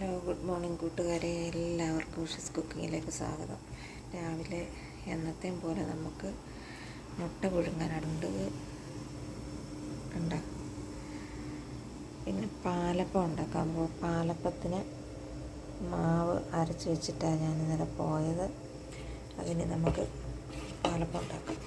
Hello good morning കൂട്ടുകാരെ. എല്ലാവർക്കും ഷിസ് കുക്കിങ്ങിലേക്ക് സ്വാഗതം. രാവിലെ എന്നത്തെയും പോലെ നമുക്ക് മുട്ട പുഴുങ്ങാനുണ്ട്. ഉണ്ട്? പിന്നെ പാലപ്പം ഉണ്ടാക്കാൻ പോകും പാലപ്പത്തിന് മാവ് അരച്ച് വെച്ചിട്ടാണ് ഞാൻ ഇന്നലെ പോയത്. അതിന് നമുക്ക് പാലപ്പം ഉണ്ടാക്കാം.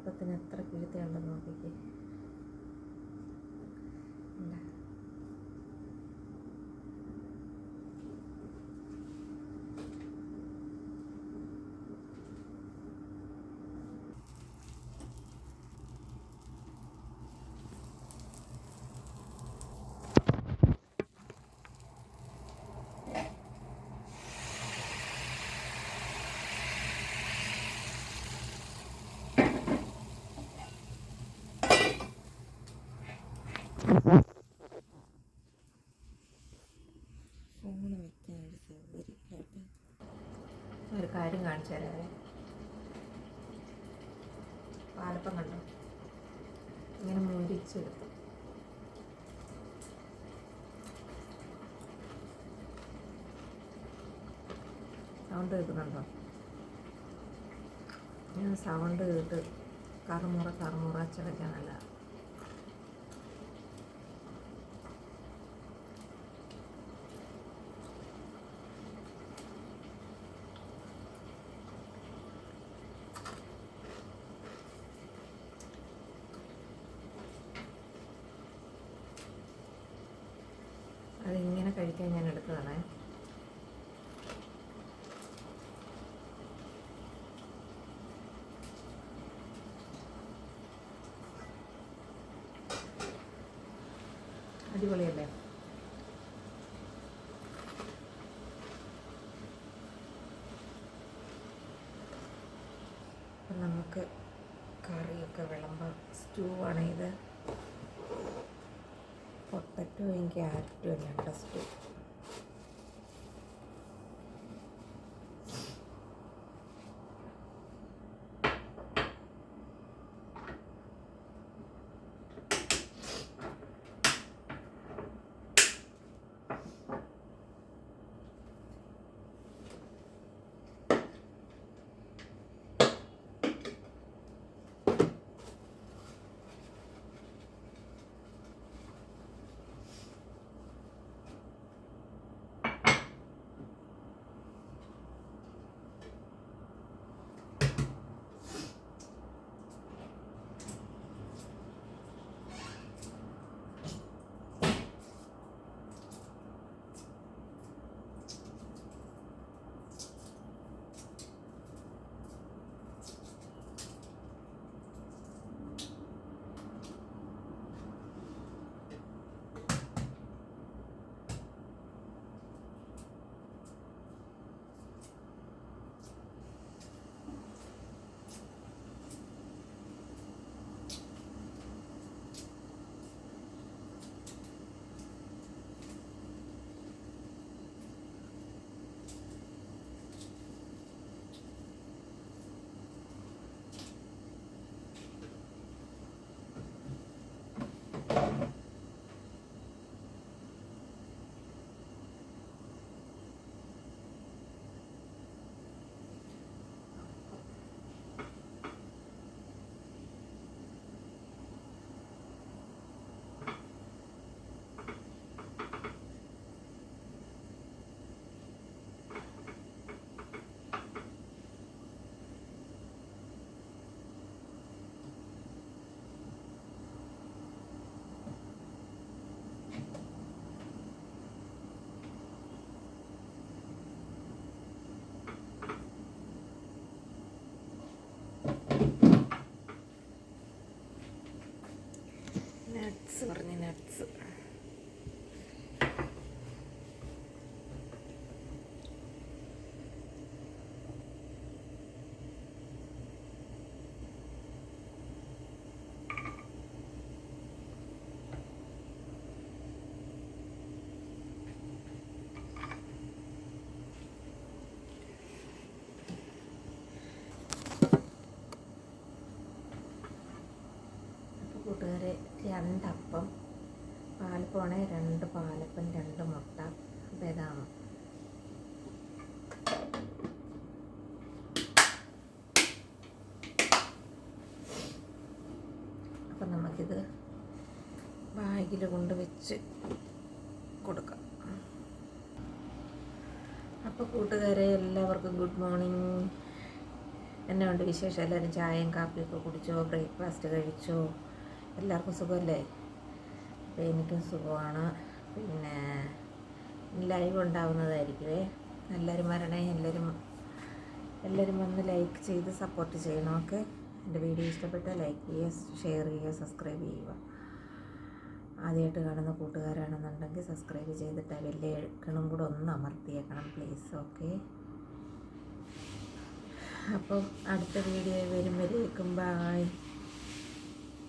പാലപ്പത്തിന് എത്ര കീഴ്ത്തയുണ്ടെന്ന് നോക്കിക്കേ. ഫോണ് വെക്കാൻ ഒരു കാര്യം കാണിച്ചു പാലപ്പം കണ്ടോ? ഇങ്ങനെ മുരിച്ചെടുത്തു സൗണ്ട് കേൾക്കുന്നുണ്ടോ? ഞാൻ സൗണ്ട് കേട്ട് കറുമുറ കറുമുറ ചിലക്കാൻ നല്ല അതിങ്ങനെ കഴിക്കാൻ ഞാൻ എടുത്തതാണ്. അടിപൊളിയല്ലേ? നമുക്ക് കറിയൊക്കെ വിളമ്പാം. സ്റ്റൂ ആണ് ഇത്. പൊട്ടറ്റോയും ക്യാരറ്റും എല്ലാം ഉണ്ട് സ്റ്റൂ നട്ട്സ് പറഞ്ഞ നട്ട്സ് രണ്ടപ്പം. പാലപ്പമാണേ രണ്ട് പാലപ്പം രണ്ട് മുട്ട. ബദാം അപ്പം നമുക്കിത് ബാഗിൽ കൊണ്ട് വെച്ച് കൊടുക്കാം. അപ്പോൾ കൂട്ടുകാരെ എല്ലാവർക്കും ഗുഡ് മോർണിംഗ്. എന്നെ ഉണ്ട് വിശേഷം? എല്ലാവരും ചായയും കാപ്പിയൊക്കെ കുടിച്ചോ? ബ്രേക്ക്ഫാസ്റ്റ് കഴിച്ചോ? എല്ലാവർക്കും സുഖമല്ലേ? അപ്പോൾ എനിക്കും സുഖമാണ്. പിന്നെ ലൈവ് ഉണ്ടാവുന്നതായിരിക്കുമേ എല്ലാവരും വരണേ. എല്ലാവരും എല്ലാവരും വന്ന് ലൈക്ക് ചെയ്ത് സപ്പോർട്ട് ചെയ്യണം ഓക്കെ എന്റെ വീഡിയോ ഇഷ്ടപ്പെട്ടാൽ ലൈക്ക് ചെയ്യുക ഷെയർ ചെയ്യുക സബ്സ്ക്രൈബ് ചെയ്യുക. ആദ്യമായിട്ട് കാണുന്ന കൂട്ടുകാരാണെന്നുണ്ടെങ്കിൽ സബ്സ്ക്രൈബ് ചെയ്തിട്ട് വലിയ എഴുക്കണം കൂടെ ഒന്ന് അമർത്തിയേക്കണം പ്ലീസ് ഓക്കെ അപ്പം അടുത്ത വീഡിയോ വരുമ്പോഴേക്കും ബായ്